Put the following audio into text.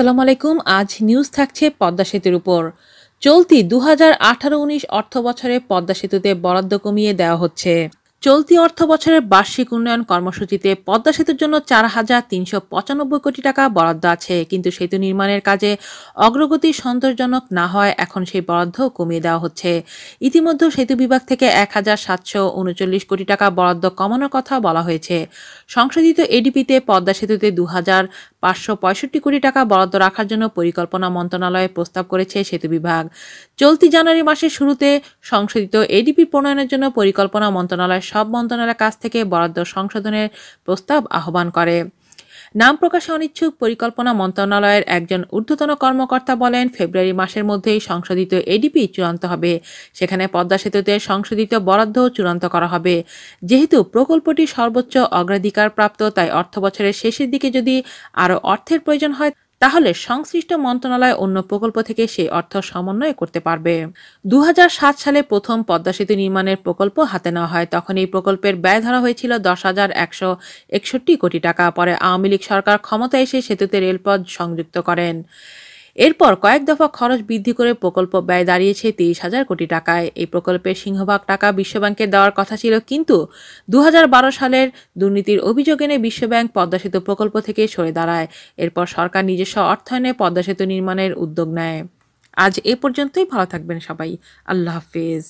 আসসালামু আলাইকুম। আজ নিউজ থাকছে পদ্মা সেতুর উপর। চলতি দু হাজার আঠারো উনিশ অর্থ বছরে পদ্মা সেতুতে বরাদ্দ কমিয়ে দেওয়া হচ্ছে। চলতি অর্থ বছরের বার্ষিক উন্নয়ন কর্মসূচিতে পদ্মা সেতুর জন্য চার হাজার তিনশো পঁচানব্বই কোটি টাকা বরাদ্দ আছে। কিন্তু সেতু নির্মাণের কাজে অগ্রগতি সন্তোষজনক না হয় এখন সেই বরাদ্দ কমিয়ে দেওয়া হচ্ছে। ইতিমধ্যে সেতু বিভাগ থেকে এক হাজার সাতশো উনচল্লিশ কোটি টাকা বরাদ্দ কমানোর কথা বলা হয়েছে। সংশোধিত এডিপিতে পদ্মা সেতুতে দু হাজার পাঁচশো পঁয়ষট্টি কোটি টাকা বরাদ্দ রাখার জন্য পরিকল্পনা মন্ত্রণালয়ে প্রস্তাব করেছে সেতু বিভাগ। চলতি জানুয়ারি মাসের শুরুতে সংশোধিত এডিপি প্রণয়নের জন্য পরিকল্পনা মন্ত্রণালয় সব মন্ত্রণালয়ের কাছ থেকে বরাদ্দ সংশোধনের প্রস্তাব আহ্বান করে। নাম প্রকাশে অনিচ্ছুক পরিকল্পনা মন্ত্রণালয়ের একজন ঊর্ধ্বতন কর্মকর্তা বলেন, ফেব্রুয়ারি মাসের মধ্যেই সংশোধিত এডিপি চূড়ান্ত হবে। সেখানে পদ্মা সেতুতে সংশোধিত বরাদ্দ চূড়ান্ত করা হবে। যেহেতু প্রকল্পটি সর্বোচ্চ অগ্রাধিকার প্রাপ্ত তাই অর্থ বছরের শেষের দিকে যদি আরও অর্থের প্রয়োজন হয় তাহলে সংশ্লিষ্ট মন্ত্রণালয় অন্য প্রকল্প থেকে সেই অর্থ সমন্বয় করতে পারবে। দু হাজার সাত সালে প্রথম পদ্মা সেতু নির্মাণের প্রকল্প হাতে নেওয়া হয়। তখন এই প্রকল্পের ব্যয় ধরা হয়েছিল দশ হাজার একশো একষট্টি কোটি টাকা। পরে আওয়ামী লীগ সরকার ক্ষমতা এসে সেতুতে রেলপথ সংযুক্ত করেন। এরপর কয়েক দফা খরচ বৃদ্ধি করে প্রকল্প ব্যয় দাঁড়িয়েছে তিরিশ হাজার কোটি টাকায়। এই প্রকল্পের সিংহভাগ টাকা বিশ্বব্যাংকে দেওয়ার কথা ছিল, কিন্তু দু হাজার বারো সালের দুর্নীতির অভিযোগ এনে বিশ্বব্যাংক পদ্মা সেতু প্রকল্প থেকে সরে দাঁড়ায়। এরপর সরকার নিজস্ব অর্থায়নে পদ্মা সেতু নির্মাণের উদ্যোগ নেয়। আজ এ পর্যন্তই, ভালো থাকবেন সবাই। আল্লাহ হাফিজ।